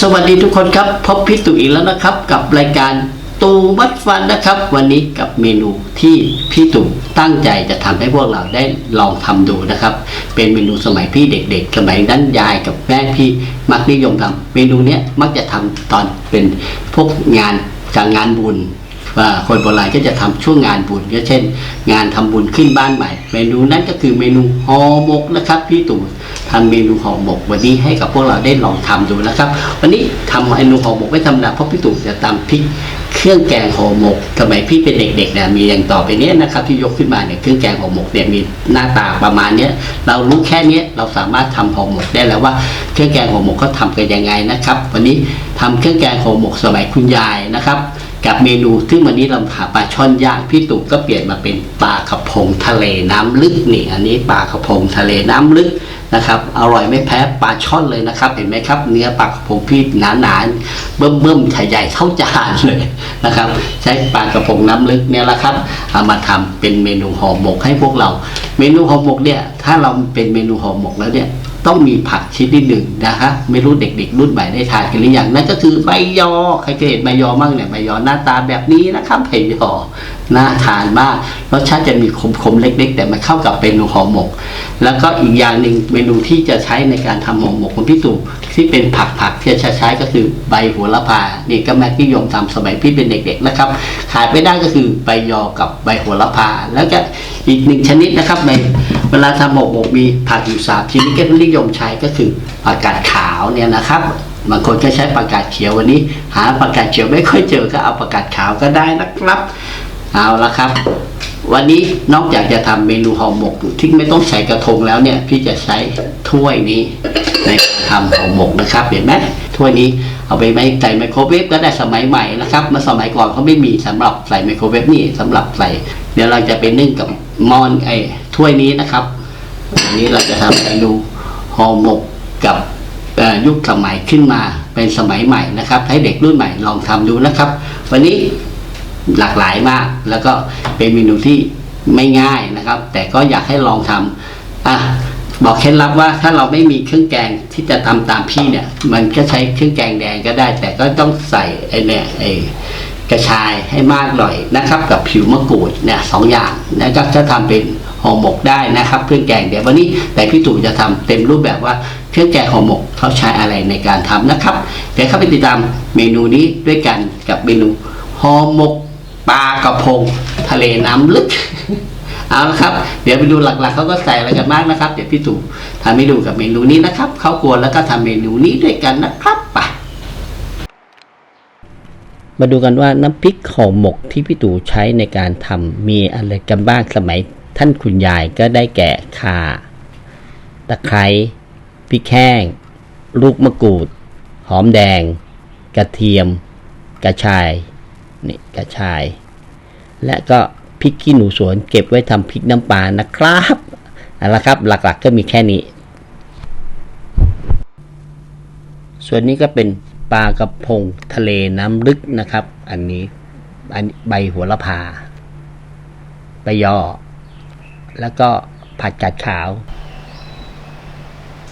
สวัสดีทุกคนครับพบพี่ตู่อีกแล้วนะครับ กับรายการตูมัดฟันนะครับ วันนี้กับเมนูที่พี่ตู่ตั้งใจจะทำให้พวกเราได้ลองทำดูนะครับ เป็นเมนูสมัยพี่เด็ก ๆ สมัยนั้นยายกับแม่พี่มักนิยมทำเมนูเนี้ยมักจะทำตอนเป็นพวกงานจากงานบุญ ว่าคนโบราณก็จะทำช่วงงานบุญก็เช่น งานทำบุญขึ้นบ้านใหม่ เมนูนั้นก็คือเมนูห่อหมกนะครับพี่ตู่ทำเมนูห่อหมกวันนี้ให้กับพวกเราได้ลองทำดูนะครับ วันนี้ทำเมนูห่อหมกไม่ธรรมดาเพราะพี่ตู่จะตำพริกเครื่องแกงห่อหมกสมัยพี่เป็นเด็กๆเนี่ยมีอย่างต่อไปเนี้ยนะครับที่ยกขึ้นมาเนี่ยเครื่องแกงห่อหมกเนี่ยมีหน้าตาประมาณเนี้ยเรารู้แค่เนี้ยเราสามารถทำห่อหมกได้แล้วว่าเครื่องแกงห่อหมกเขาทำกันยังไงนะครับ วันนี้ทำเครื่องแกงห่อหมกสมัยคุณยายนะครับ กับเมนูที่วันนี้เราหาปลาช่อนย่างพี่ตู่ก็เปลี่ยนมาเป็นปลากระพงทะเลน้ำลึกนี่อันนี้ปลากระพงทะเลน้ำลึกนะครับอร่อยไม่แพ้ปลาช่อนเลยนะครับ เห็นไหมครับ เนื้อปลากระพงพี่หนาหนาๆเบิ่มเบิ่มๆใหญ่ๆเท่าจานเลยนะครับ ใช้ปลากระพงน้ำลึกเนี่ยแหละครับเอามาทำเป็นเมนูห่อหมกให้พวกเรา เมนูห่อหมกเนี่ยถ้าเราเป็นเมนูห่อหมกแล้วเนี่ย ต้องมีผักชนิดหนึ่งนะฮะไม่รู้เด็กๆ รุ่นใหม่ได้ทานกันหรือยังนั่นก็คือใบยอใครเคยเห็นใบยอมั่งเนี่ยใบยอหน้าตาแบบนี้นะครับใบยอน่าทานมากรสชาติจะมีขมๆเล็ก ๆ แต่มันเข้ากับเมนูห่อหมก แล้วก็อีกอย่างหนึ่งเมนูที่จะใช้ในการทำห่อหมกของพี่ตู่ที่เป็นผักๆที่จะใช้ก็คือใบโหัวละพานี่ก็แม็กนิยมทำสมัยพี่เป็นเด็ก ๆ นะครับขายไม่ได้ก็คือใบยอกับใบโหัวละพาแล้วก็ อีกหนึ่งชนิดนะครับในเวลาทำหมกหมกมีผักอยู่สามชนิดก็นิยมใช้ก็คือผักกาดขาวเนี่ยนะครับบางคนก็ใช้ผักกาดเขียววันนี้ หาผักกาดเขียวไม่ค่อยเจอก็เอาผักกาดขาวก็ได้นะครับ เอาละครับ วันนี้นอกจากจะทำเมนูห่อหมกที่ไม่ต้องใส่กระทงแล้วเนี่ยพี่จะใช้ถ้วยนี้ในการทำห่อหมกนะครับเห็นไหมถ้วยนี้เอาไปไม่ใส่ไมโครเวฟก็ได้สมัยใหม่นะครับเมื่อสมัยก่อนเขาไม่มีสำหรับใส่ไมโครเวฟนี่สำหรับใส่เดี๋ยวเราจะไปนึ่งกับ มอนไอ้ถ้วยนี้นะครับอันนี้เราจะทำเมนูห่อหมกกับยุคสมัยขึ้นมาเป็นสมัยใหม่นะครับ ให้เด็กรุ่นใหม่ลองทำดูนะครับ วันนี้หลากหลายมาก แล้วก็เป็นเมนูที่ไม่ง่ายนะครับ แต่ก็อยากให้ลองทำอะบอกเคล็ดลับว่าถ้าเราไม่มีเครื่องแกงที่จะทำตามพี่เนี่ย มันก็ใช้เครื่องแกงแดงก็ได้ แต่ก็ต้องใส่ไอ้เนี่ยไอ้ กระชายให้มากหน่อยนะครับ กับผิวมะกรูดเนี่ยสองอย่างนะครับถ้าทำเป็นห่อหมกได้นะครับเครื่องแกงเดี๋ยววันนี้แต่พี่ตู่จะทำเต็มรูปแบบว่าเครื่องแกงห่อหมกเขาใช้อะไรในการทำนะครับ เดี๋ยวเข้าไปติดตามเมนูนี้ด้วยกันกับเมนูห่อหมกปลากระพง ทะเลน้ำลึกเอาละครับ เดี๋ยวไปดูหลักๆเขาก็ใส่อะไรกันบ้างนะครับ เดี๋ยวพี่ตู่ทำให้ดูกับเมนูนี้นะครับเขากวนแล้วก็ทำเมนูนี้ด้วยกันนะครับไป มาดูกันว่าน้ำพริกห่อหมกที่พี่ตู่ใช้ในการทำมีอะไรกันบ้างสมัยท่านคุณยายก็ได้แก่ข่าตะไคร้พริกแห้ง ลูกมะกรูด หอมแดง กระเทียม กระชายนี่กระชาย และก็พริกขี้หนูสวนเก็บไว้ทำพริกน้ำปลานะครับเอาละครับหลักๆก็มีแค่นี้ ส่วนนี้ก็เป็น ปลากระพงทะเลน้ำลึกนะครับ อันนี้อันใบหัวละพาใบยอ แล้วก็ผัดกาดขาว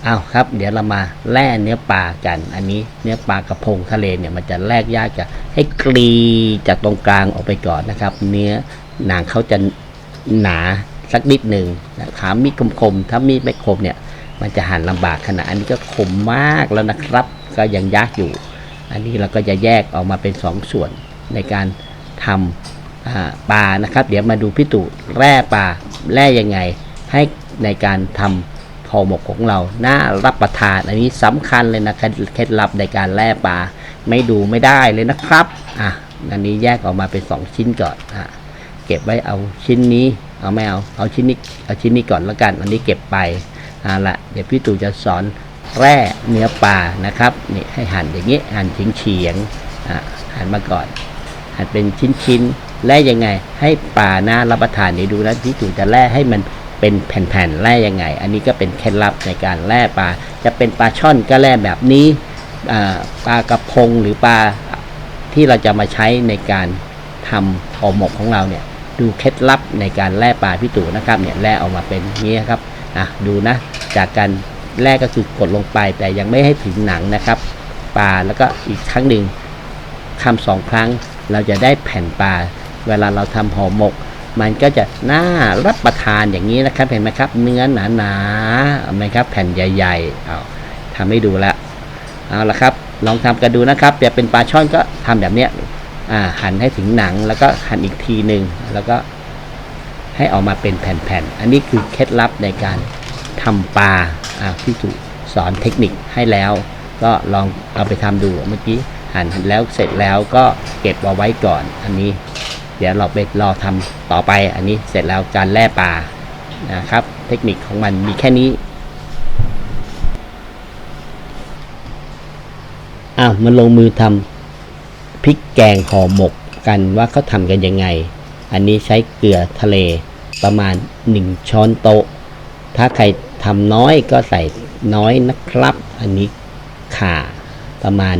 เอาครับ เดี๋ยวเรามาแล่เนื้อปลากัน อันนี้เนื้อปลากระพงทะเลเนี่ยมันจะแลกยากจะให้กรีจากตรงกลางออกไปก่อนนะครับ เนื้อหนังเขาจะหนาสักนิดหนึ่งถามมีดคมๆถ้ามีดไม่คมเนี่ย มันจะหั่นลำบากขนาดอันนี้ก็คมมากแล้วนะครับ ก็ยังยากอยู่ อันนี้เราก็จะแยกออกมาเป็นสองส่วนในการทำปลานะครับ เดี๋ยวมาดูพี่ตู่แร่ปลาแร่ยังไง ให้ในการทำห่อหมกของเราน่ารับประทาน อันนี้สำคัญเลยนะเคล็ดลับในการแล่ปลาไม่ดูไม่ได้เลยนะครับอะอันนี้แยกออกมาเป็น 2 ชิ้นก่อนอะเก็บไว้เอาชิ้นนี้เอาไม่เอาเอาชิ้นนี้เอาชิ้นนี้ก่อนแล้วกัน อันนี้เก็บไปเอาละเดี๋ยวพี่ตู่จะสอน แร่เนื้อปลานะครับนี่ให้หั่นอย่างนี้หั่นเฉียงเฉียงๆหั่นมาก่อนหั่นเป็นชิ้นๆแล่ยังไง ให้ปลาน่ารับประทานเดี๋ยวดูนะพี่ตู่จะแล่ให้มันเป็นแผ่นๆแล่ยังไง อันนี้ก็เป็นเคล็ดลับในการแล่ปลาจะเป็นปลาช่อนก็แล่แบบนี้ปลากระพงหรือปลาที่เราจะมาใช้ในการทำห่อหมกของเราเนี่ยดูเคล็ดลับในการแล่ปลาพี่ตู่นะครับเนี่ยแล่ออกมาเป็นนี้ครับอะดูนะจากการ แล่ก็คือกดลงไปแต่ยังไม่ให้ถึงหนังนะครับปลาแล้วก็อีกครั้งหนึ่งทำสองครั้งเราจะได้แผ่นปลาเวลาเราทำห่อหมก มันก็จะน่ารับประทานอย่างนี้นะครับเห็นไหมครับ เนื้อหนาๆเห็นไหมครับแผ่นใหญ่ๆเอาทำให้ดูล้วเอาละครับ ลองทำกันดูนะครับแต่เป็นปลาช่อนก็ทำแบบเนี้ยหั่นให้ถึงหนังแล้วก็หั่นอีกทีหนึ่งแล้วก็ให้ออกมาเป็นแผ่นๆ อันนี้คือเคล็ดลับในการทำปลา อ่าพี่ถูกสอนเทคนิคให้แล้ว ก็ลองเอาไปทำดูเมื่อกี้หั่นแล้วเสร็จแล้วก็เก็บเอาไว้ก่อน อันนี้ เดี๋ยวเราไปรอทำต่อไป อันนี้เสร็จแล้วการแล่ปลานะครับ เทคนิคของมันมีแค่นี้อ้าวมันลงมือทำพริกแกงห่อหมกกันว่าเขาทำกันยังไง อันนี้ใช้เกลือทะเลประมาณ 1 ช้อนโต๊ะ ถ้าใคร ทำน้อยก็ใส่น้อยนะครับ อันนี้ข่าประมาณ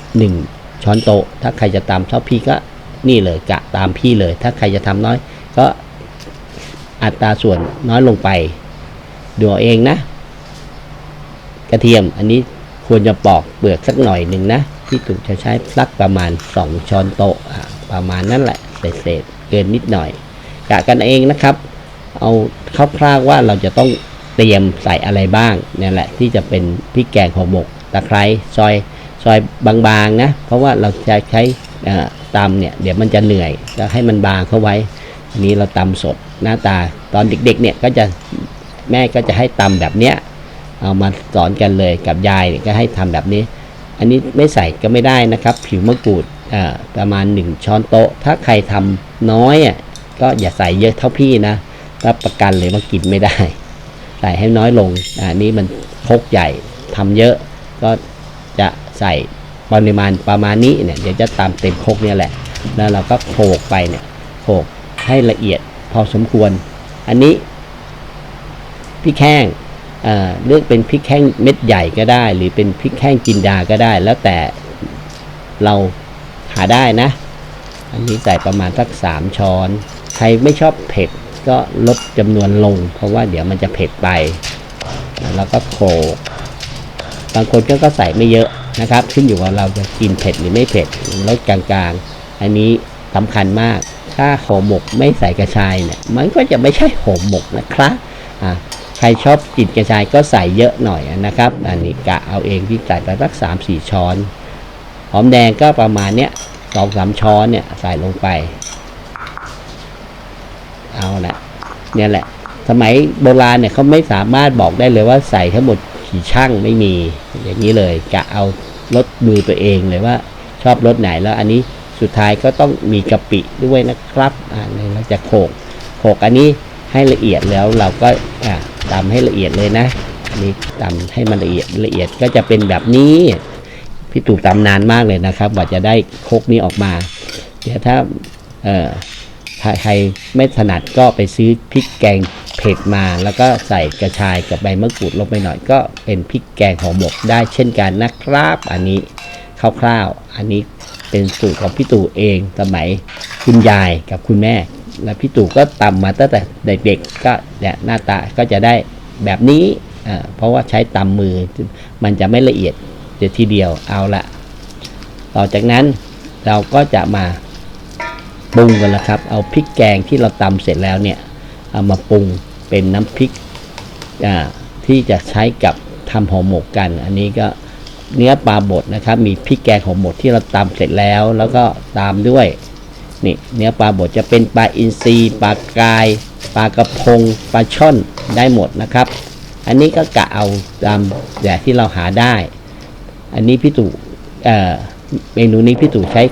1 ช้อนโต๊ะ ถ้าใครจะตามชอบพี่ก็นี่เลยกะตามพี่เลย ถ้าใครจะทำน้อย ก็อัตราส่วนน้อยลงไปดูเอาเองนะ กระเทียมอันนี้ควรจะปอกเปลือกสักหน่อยหนึ่งนะ ที่ถูกจะใช้สักประมาณ 2 ช้อนโต๊ะประมาณนั้นแหละเศษเกินนิดหน่อยกะกันเองนะครับ เอาคร่าวๆว่าเราจะต้อง เตรียมใส่อะไรบ้างเนี่ยแหละที่จะเป็นพริกแกงห่อหมกตะไคร้ซอยซอยบางๆนะ เพราะว่าเราจะใช้ตำเนี่ยเดี๋ยวมันจะเหนื่อยจะให้มันบางเข้าไว้อันนี้เราตำสดหน้าตาตอนเด็กๆเนี่ยก็จะแม่ก็จะให้ตำแบบเนี้ยเอามาสอนกันเลยกับยายก็ให้ทำแบบนี้ อันนี้ไม่ใส่ก็ไม่ได้นะครับ ผิวมะกรูดประมาณ 1 ช้อนโต๊ะ ถ้าใครทำน้อยอะก็อย่าใส่เยอะเท่าพี่นะรับประกันเลยว่ากินไม่ได้ ใส่ให้น้อยลงอ่านี่มันคกใหญ่ทำเยอะก็จะใส่ปริมาณประมาณนี้เนี่ยเดี๋ยวจะตามเต็มคกเนี่ยแหละ แล้วเราก็โขกไปเนี่ยโขกให้ละเอียดพอสมควร อันนี้พริกแห้งเอ่อเลือกเป็นพริกแห้งเม็ดใหญ่ก็ได้ หรือเป็นพริกแห้งจินดาก็ได้ แล้วแต่เราหาได้นะ อันนี้ใส่ประมาณสักสามช้อน ใครไม่ชอบเผ็ด ก็ลดจำนวนลง เพราะว่าเดี๋ยวมันจะเผ็ดไป แล้วก็โขลกบางคนก็ก็ใส่ไม่เยอะนะครับ ขึ้นอยู่ว่าเราจะกินเผ็ดหรือไม่เผ็ดลดกลางๆ อันนี้สำคัญมาก ถ้าห่อหมกไม่ใส่กระชายเนี่ยมันก็จะไม่ใช่ห่อหมกนะครับอ่าใครชอบกินกระชายก็ใส่เยอะหน่อยนะครับ อันนี้กะเอาเองที่ใส่ไปสักสามสี่ช้อนหอมแดงก็ประมาณเนี้ยสองสามช้อนเนี่ยใส่ลงไป เอาละเนี่ยแหละ สมัยโบราณเนี่ยเขาไม่สามารถบอกได้เลยว่าใส่ทั้งหมดกี่ช่างไม่มี อย่างนี้เลยกะเอารสมือตัวเองเลยว่าชอบรสไหนแล้วอันนี้สุดท้ายก็ต้องมีกะปิด้วยนะครับอ่าเนี่ยเราจะโขกโขกอันนี้ให้ละเอียดแล้วเราก็อ่าตำให้ละเอียดเลยนะนี่ตำให้มันละเอียดละเอียดก็จะเป็นแบบนี้พี่ตู่ตำนานมากเลยนะครับกว่าจะได้โคกนี้ออกมาเดี๋ยวถ้าเออถ้า ใครไม่ถนัดก็ไปซื้อพริกแกงเผ็ดมา แล้วก็ใส่กระชายกับใบมะกรูดลงไปหน่อยก็เป็นพริกแกงห่อหมกได้เช่นกันนะครับ อันนี้คร่าวๆ อันนี้เป็นสูตรของพี่ตู่เองสมัยคุณยายกับคุณแม่ และพี่ตู่ก็ตำมาตั้งแต่เด็กๆก็เนี่ยหน้าตาก็จะได้แบบนี้เพราะว่าใช้ตำมือมันจะไม่ละเอียดเดียวทีเดียวเอาละต่อจากนั้นเราก็จะมา ปรุงกันแล้วครับ เอาพริกแกงที่เราตำเสร็จแล้วเนี่ยเอามาปรุงเป็นน้ำพริกที่จะใช้กับทำห่อหมกกัน อันนี้ก็เนื้อปลาบดนะครับ มีพริกแกงห่อหมกที่เราตำเสร็จแล้ว แล้วก็ตามด้วยนี่เนื้อปลาบดจะเป็นปลาอินทรีปลากาย ปลากระพงปลาช่อนได้หมดนะครับ อันนี้ก็กะเอาตามแบบที่เราหาได้ อันนี้พี่ตู่เอ่อเมนูนี้พี่ตู่ใช้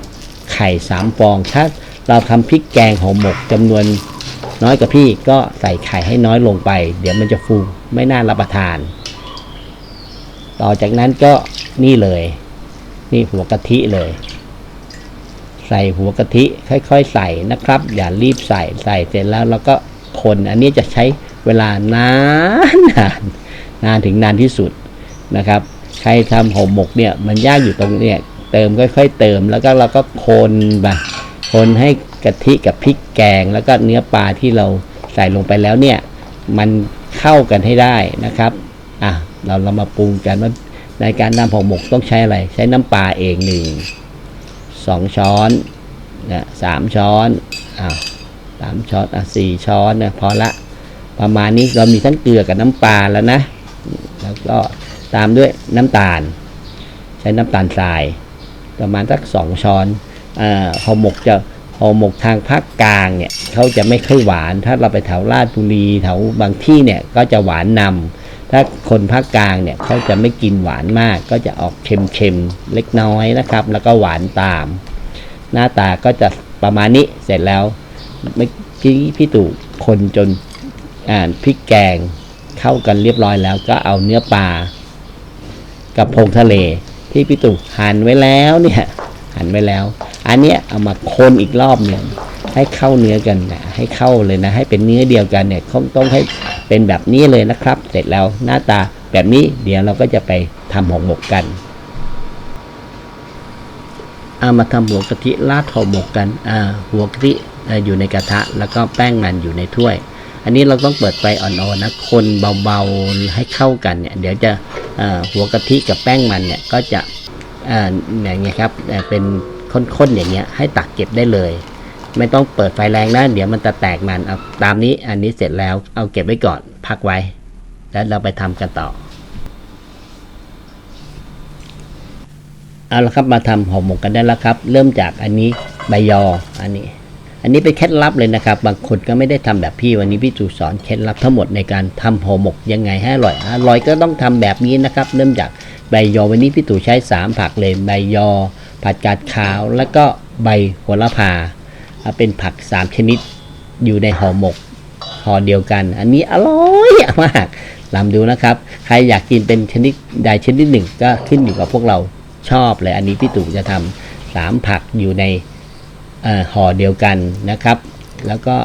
ไข่สามฟองถ้า เราทำพริกแกงห่อหมกจำนวนน้อยกว่าพี่ก็ใส่ไข่ให้น้อยลงไป เดี๋ยวมันจะฟูไม่น่ารับประทาน ต่อจากนั้นก็นี่เลย นี่หัวกะทิเลย ใส่หัวกะทิค่อยๆ ใส่นะครับ อย่ารีบใส่ใส่เสร็จแล้วเราก็คนอันนี้จะใช้เวลานานนานนานถึงนานที่สุดนะครับ ใครทำห่อหมกเนี่ยมันยากอยู่ตรงเนี่ยเติมค่อย ๆ เติมแล้วก็เราก็คนไป คนให้กะทิกับพริกแกง แล้วก็เนื้อปลาที่เราใส่ลงไปแล้วเนี่ย มันเข้ากันให้ได้นะครับอะเราเรามาปรุงกันว่าในการทำห่อหมกต้องใช้อะไร ใช้น้ำปลาเองหนึ่งสองช้อนนะสามช้อนอ้าสามช้อนอะสี่ช้อนนะพอละประมาณนี้เรามีทั้งเกลือกับน้ำปลาแล้วนะ แล้วก็ตามด้วยน้ำตาล ใช้น้ำตาลทราย ประมาณสักสองช้อน ห่อหมกจะห่อหมกทางภาคกลางเนี่ยเขาจะไม่ค่อยหวาน ถ้าเราไปแถวราชบุรีแถวบางที่เนี่ยก็จะหวานนำถ้าคนภาคกลางเนี่ยเขาจะไม่กินหวานมาก ก็จะออกเค็มๆเล็กน้อยนะครับ แล้วก็หวานตาม หน้าตาก็จะประมาณนี้เสร็จแล้วเมื่อกี้พี่ตู่คนจนอ่าพริกแกงเข้ากันเรียบร้อยแล้วก็เอาเนื้อปลากับพงทะเลที่พี่ตู่หั่นไว้แล้วเนี่ย หันไว้แล้ว อันเนี้ยเอามาคนอีกรอบหนึ่งให้เข้าเนื้อกันนะให้เข้าเลยนะ ให้เป็นเนื้อเดียวกันเนี่ยต้องต้องให้เป็นแบบนี้เลยนะครับ เสร็จแล้วหน้าตาแบบนี้เดี๋ยวเราก็จะไปทำห่อหมกกันเอามาทำหัวกะทิราดห่อหมกกันอ่าหัวกะทิอยู่ในกระทะ แล้วก็แป้งมันอยู่ในถ้วย อันนี้เราต้องเปิดไฟอ่อนๆนะคนเบาๆให้เข้ากันเนี่ย เดี๋ยวจะหัวกะทิกับแป้งมันเนี่ยก็จะ อย่างเงี้ยครับเป็นข้นๆอย่างเงี้ยให้ตักเก็บได้เลย ไม่ต้องเปิดไฟแรงนะเดี๋ยวมันจะแตกมันเอาตามนี้อันนี้เสร็จแล้วเอาเก็บไว้ก่อนพักไว้ แล้วเราไปทำกันต่อเอาละครับมาทำห่อหมกกันได้แล้วครับ เริ่มจากอันนี้ใบยออันนี้ อันนี้เป็นเคล็ดลับเลยนะครับ บางคนก็ไม่ได้ทำแบบพี่วันนี้พี่จูสอนเคล็ดลับทั้งหมดในการทำห่อหมกยังไงให้อร่อยอร่อยก็ต้องทำแบบนี้นะครับ เริ่มจากใบยอวันนี้พี่ตู่ใช้สามผักเลยใบยอ ผัดกาดขาว แล้วก็ใบโหระพา เป็นผักสามชนิดอยู่ในห่อหมกห่อเดียวกัน อันนี้อร่อยมากลำดูนะครับ ใครอยากกินเป็นชนิดใดชนิดหนึ่งก็ขึ้นอยู่กับพวกเราชอบเลย อันนี้พี่ตู่จะทำสามผักอยู่ใน ห่อเดียวกันนะครับ แล้วก็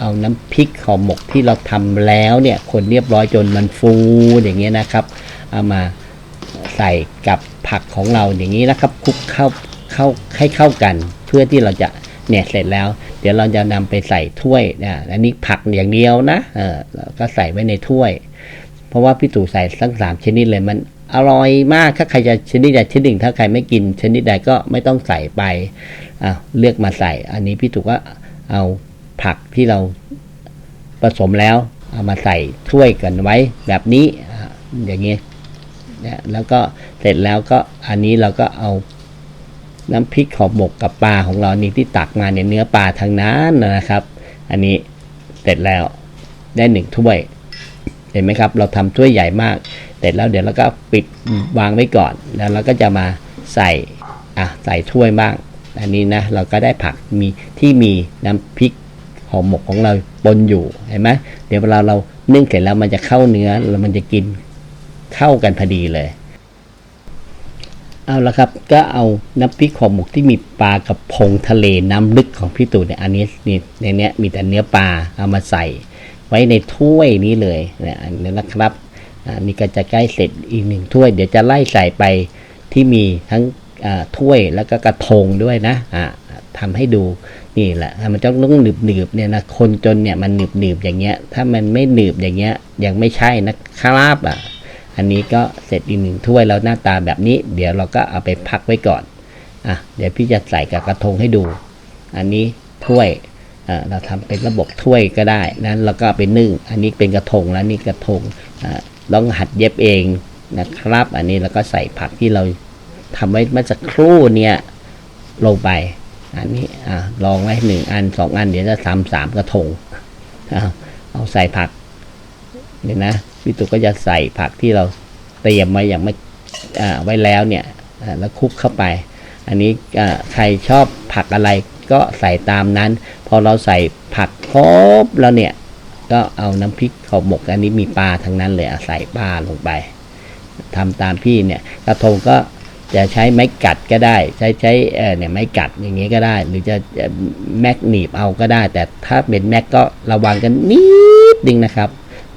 เอาน้ำพริกห่อหมกที่เราทำแล้วเนี่ยคนเรียบร้อยจนมันฟูอย่างเงี้ยนะครับเอามาใส่กับผักของเราอย่างนี้นะครับคลุกเข้าเข้าให้เข้ากัน เพื่อที่เราจะเนี่ยเสร็จแล้ว เดี๋ยวเราจะนำไปใส่ถ้วยนะอันนี้ผักอย่างเดียวนะเออก็ใส่ไว้ในถ้วย เพราะว่าพี่ตู่ใส่ทั้งสามชนิดเลยมัน อร่อยมากถ้าใครจะชนิดใดชนิดหนึ่ง ถ้าใครไม่กิน ชนิดใดก็ไม่ต้องใส่ไปอะเลือกมาใส่ อันนี้พี่ตู่ก็เอาผักที่เราผสมแล้วเอามาใส่ถ้วยกันไว้แบบนี้อย่างเงี้ยแล้วก็เสร็จแล้วก็อันนี้เราก็เอาน้ำพริกห่อหมกกับปลาของเรานี่ที่ตักมาเนี่ยเนื้อปลาทางนั้นนะครับ อันนี้เสร็จแล้วได้หนึ่งถ้วย เห็นไหมครับ เราทำถ้วยใหญ่มาก เสร็จแล้วเดี๋ยวเราก็ปิดวางไว้ก่อน แล้วเราก็จะมาใส่อะใส่ถ้วยบ้าง อันนี้นะเราก็ได้ผักมีที่มีน้ำพริกห่อหมกของเราปนอยู่เห็นไหมเดี๋ยวเวลาเรานึ่งเสร็จแล้วมันจะเข้าเนื้อแล้วมันจะกินเข้ากันพอดีเลย เอาละครับก็เอาน้ำพริกห่อหมกที่มีปลากระพงทะเลน้ำลึกของพี่ตู่เนี่ยอันนี้นี่ในเนี้ยมีแต่เนื้อปลาเอามาใส่ ไว้ในถ้วยนี้เลยเนี่ยอันะครับนนี้ก็จะใกล้เสร็จอีกหนึ่งถ้วย เดี๋ยวจะไล่ใส่ไปที่มีทั้งถ้วยแล้วก็กระทงด้วยนะอ่าทำให้ดูนี่แหละมันต้องต้องหนึบหนึบๆเนี่ยนะคนจนเนี่ยมันหนึบหนึบๆอย่างเงี้ย ถ้ามันไม่หนึบอย่างเงี้ยยังไม่ใช่นะครับอะอันนี้ก็เสร็จอีกหนึ่งถ้วยแล้วหน้าตาแบบนี้ เดี๋ยวเราก็เอาไปพักไว้ก่อนอะเดี๋ยวพี่จะใส่กับกระทงให้ดู อันนี้ถ้วย เราทำเป็นระบบถ้วยก็ได้นั้นเราก็เอาไปนึ่ง อันนี้เป็นกระทงแล้วนี่กระทงอ่องหัดเย็บเองนะครับ อันนี้เราก็ใส่ผักที่เราทำไว้เมื่อสักครู่เนี่ยลงไป อันนี้อลองไว้หนึ่งอันสองอันเดี๋ยวจะทำสามกระทงเอาใส่ผักเนี่ยนะพี่ตุ๊กก็จะใส่ผักที่เราเตรียมไว้อย่างไม่ไว้แล้วเนี่ยแล้วคลุกเข้าไป อันนี้ใครชอบผักอะไรก็ใส่ตามนั้น อเราใส่ผักครบแล้วเนี่ย ก็เอาน้ำพริกข้าวหมกอันนี้มีปลาทั้งนั้นเลยใส่ปลาลงไปทำตามพี่เนี่ยกระทงก็จะใช้ไม้กัดก็ได้ ใช้ใช้เนี่ยไม้กัดอย่างเงี้ยก็ได้ หรือจะจะแม็กหนีบเอาก็ได้ แต่ถ้าเป็นแม็กก็ระวังกันนิดนึงนะครับ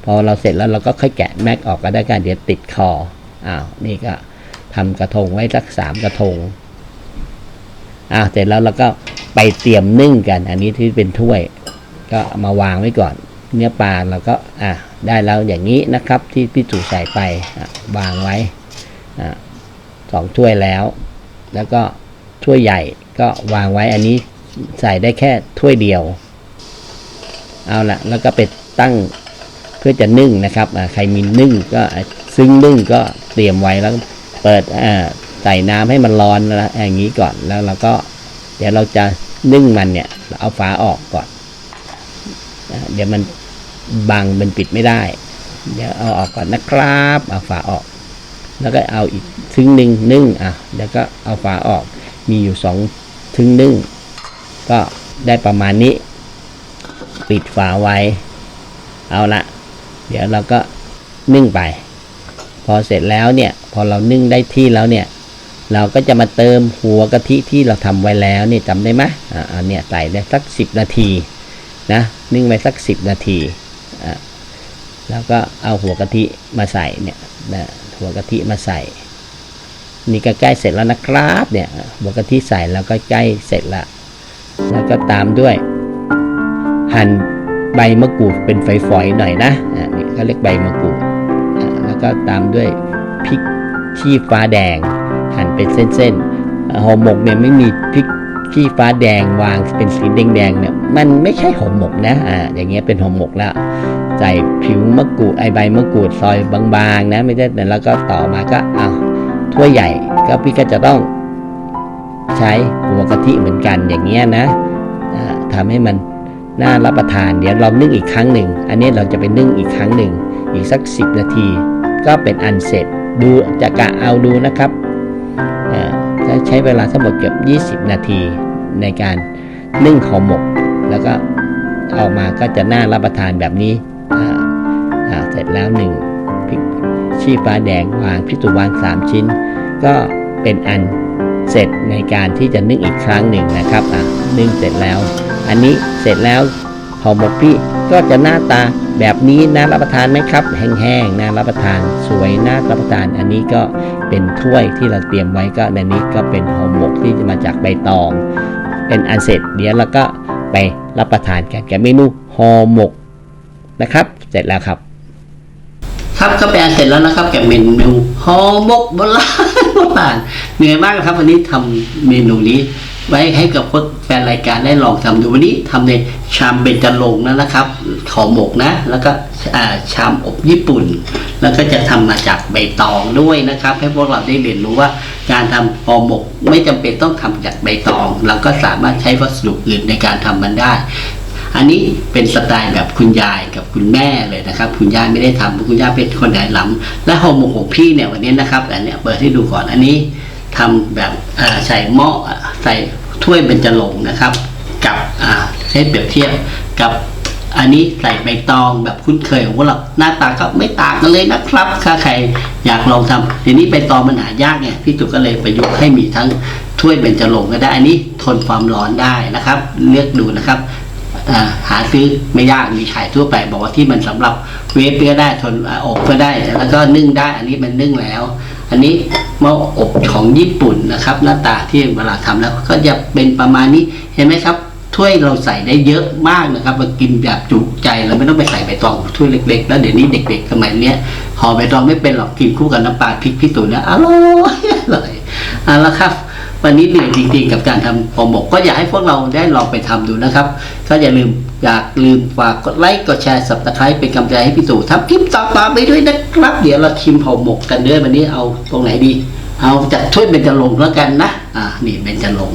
พอเราเสร็จแล้วเราก็ค่อยแกะแม็กออกก็ได้กันเดี๋ยวติดคออ้าวนี่ก็ทำกระทงไว้สักสามกระทง อ่าเสร็จแล้วเราก็ไปเตรียมนึ่งกัน อันนี้ที่เป็นถ้วย ก็มาวางไว้ก่อน เนื้อปลาเราก็อะได้แล้วอย่างนี้นะครับ ที่พี่ตู่ใส่ไปวางไว้อะสองถ้วยแล้ว แล้วก็ถ้วยใหญ่ก็วางไว้อันนี้ใส่ได้แค่ถ้วยเดียว เอาละแล้วก็ไปตั้งเพื่อจะนึ่งนะครับอ่าใครมีนึ่งก็ซึ่งนึ่งก็เตรียมไว้แล้วเปิดอ่า ใส่น้ำให้มันร้อนแล้วอย่างนี้ก่อนแล้วเราก็ เดี๋ยวเราจะนึ่งมันเนี่ยเอาฝาออกก่อนเดี๋ยวมันบังมันปิดไม่ได้ เดี๋ยวเอาออกก่อนนะครับเอาฝาออก แล้วก็เอาอีกทึ่งหนึ่งนึ่งอะแล้วก็เอาฝาออก มีอยู่สองทึ่งนึ่งก็ได้ประมาณนี้ ปิดฝาไว้ เอาละเดี๋ยวเราก็นึ่งไป พอเสร็จแล้วเนี่ย พอเรานึ่งได้ที่แล้วเนี่ย เราก็จะมาเติมหัวกะทิที่เราทำไว้แล้วนี่จำได้ไหมอ่าเนี้ยใส่ได้สักสิบนาทีนะนึ่งไว้สักสิบนาทีอ่าแล้วก็เอาหัวกะทิมาใส่เนี่ยนะหัวกะทิมาใส่นี่ก็ใกล้เสร็จแล้วนะครับเนี่ยหัวกะทิใส่แล้วก็ใกล้เสร็จละแล้วก็ตามด้วย หั่นใบมะกรูดเป็นฝอยๆหน่อยนะอ่านี่เขาเรียกใบมะกรูดอ่าแล้วก็ตามด้วยพริกชี้ฟ้าแดง หั่นเป็นเส้นๆห่อหมกเนี่ยไม่มีพริกขี้ฟ้าแดงวางเป็นสีแดงๆเนี่ยมันไม่ใช่ห่อหมกนะอ่าอย่างเงี้ยเป็นห่อหมกแล้วใส่ผิวมะกรูดไอใบมะกรูดซอยบางๆนะไม่ใช่แล้วก็ต่อมาก็เอาถ้วยใหญ่ก็พี่ก็จะต้องใช้หัวกะทิเหมือนกันอย่างเงี้ยนะอ่าทำให้มันน่ารับประทานเดี๋ยวเรานึ่งอีกครั้งหนึ่ง อันนี้เราจะไปนึ่งอีกครั้งหนึ่ง อีกสัก 10 นาที ก็เป็นอันเสร็จดูจะกะเอาดูนะครับาจะใช้เวลาทั้งหมดเกือบ 20 นาทีในการนึ่งห่อหมก แล้วก็ออกมาก็จะน่ารับประทานแบบนี้เสร็จแล้วหนึ่งพริกชี้ฟ้าแดงวางพริกตุวาง3ชิ้น ก็เป็นอันเสร็จในการที่จะนึ่งอีกครั้งหนึ่งนะครับนึ่งเสร็จแล้ว อันนี้เสร็จแล้วห่อหมกพี่ก็จะหน้าตา แบบนี้น่ารับประทานไหมครับ แห้งๆน่ารับประทานสวยน่ารับประทาน อันนี้ก็เป็นถ้วยที่เราเตรียมไว้ก็ในนี้ก็เป็นห่อหมกที่จะมาจากใบตอง เป็นอันเสร็จเดี๋ยวเราก็ไปรับประทานกันกับเมนูห่อหมกนะครับ เสร็จแล้วครับ ครับก็เป็นอันเสร็จแล้วนะครับกับเมนูห่อหมกโบราณโบราณเหนื่อยมากครับวันนี้ทำเมนูนี้ ไว้ให้กับแฟนรายการได้ลองทำดูวันนี้ทำในชามเบญจรงนะนะครับห่อหมกนะ แล้วก็ชามอบญี่ปุ่น แล้วก็จะทำมาจากใบตองด้วยนะครับ ให้พวกเราได้เรียนรู้ว่าการทำห่อหมกไม่จำเป็นต้องทำจากใบตอง เราก็สามารถใช้วัสดุอื่นในการทำมันได้อันนี้เป็นสไตล์แบบคุณยายกับคุณแม่เลยนะครับ คุณยายไม่ได้ทำคุณยายเป็นคนไหนหล้ำและห่อหมกของพี่เนี่ยวันนี้นะครับอันนี้เปิดให้ดูก่อนอันนี้ ทำแบบใส่หม้อใส่ถ้วยเบญจรงค์นะครับ กับให้เปรียบเทียบกับอันนี้ใส่ใบตองแบบคุ้นเคยของพวกเราหน้าตาก็ไม่ต่างกันเลยนะครับถ้าใครอยากลองทำทีนี้ใบตองมันหายากเนี่ยพี่จุกก็เลยประยุกต์ให้มีทั้งถ้วยเบญจรงค์ก็ได้อันนี้ทนความร้อนได้นะครับ เลือกดูนะครับหาซื้อไม่ยากมีขายทั่วไป บอกว่าที่มันสำหรับเวฟก็ได้ทนอบก็ได้ แล้วก็นึ่งได้อันนี้มันนึ่งแล้ว อันนี้หม้ออบของญี่ปุ่นนะครับ หน้าตาที่เวลาทำแล้วก็จะเป็นประมาณนี้เห็นไหมครับถ้วยเราใส่ได้เยอะมากนะครับมากินแบบจุใจเราไม่ต้องไปใส่ใบตองถ้วยเล็ก ๆ แล้วเดี๋ยวนี้เด็ก ๆ สมัยเนี้ยห่อใบตองไม่เป็นหรอกกินคู่กับน้ำปลาพริกพิสูจน์นะอร่อยอร่อยเอาละครับ วันนี้เหนื่อยจริงๆกับการทำห่อหมกก็อยากให้พวกเราได้ลองไปทำดูนะครับ ก็อย่าลืมอยากลืมฝากกดไลค์กดแชร์สับตะไคร้เป็นกำลังใจให้พี่ตู่ทำคลิปต่อๆไปด้วยนะครับ เดี๋ยวเราชิมห่อหมกกันด้วยวันนี้เอาตรงไหนดี เอาจากถ้วยเบญจรงแล้วกันนะอ่านี่เบญจรง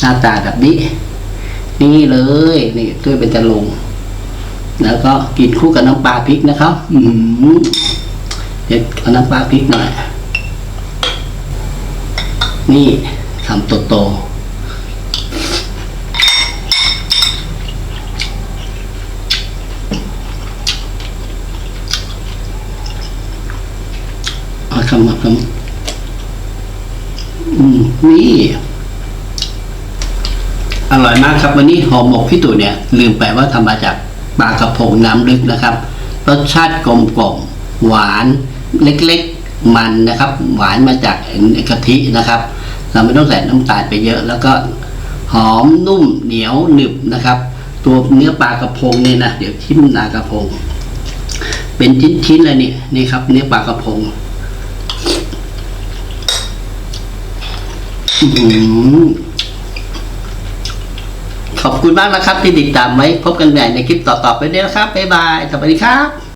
หน้าตาแบบนี้ นี่เลยนี่ถ้วยเบญจรงแล้วก็กินคู่กับน้ำปลาพริกนะครับ อืมเดี๋ยวเอาน้ำปลาพริกหน่อยนี่ คำโตๆเอาคำมาคำอืมนี่ อร่อยมากครับวันนี้ห่อหมกพี่ตู่เนี่ย ลืมไปว่าทำมาจากปลากระพงน้ำลึกนะครับ รสชาติกลมกล่อมหวานเล็กๆ มันนะครับ หวานมาจากกะทินะครับ เราไม่ต้องใส่น้ำตาลไปเยอะ แล้วก็หอมนุ่มเหนียวหนึบนะครับ ตัวเนื้อปลากระพงเนี่ยนะเดี๋ยวชิมปลากระพง เป็นชิ้นๆเลยนี่นี่ครับ เนื้อปลากระพงขอบคุณมากนะครับที่ติดตามไว้ พบกันใหม่ในคลิปต่อๆไปด้วยนะครับบ๊ายบายสวัสดีครับ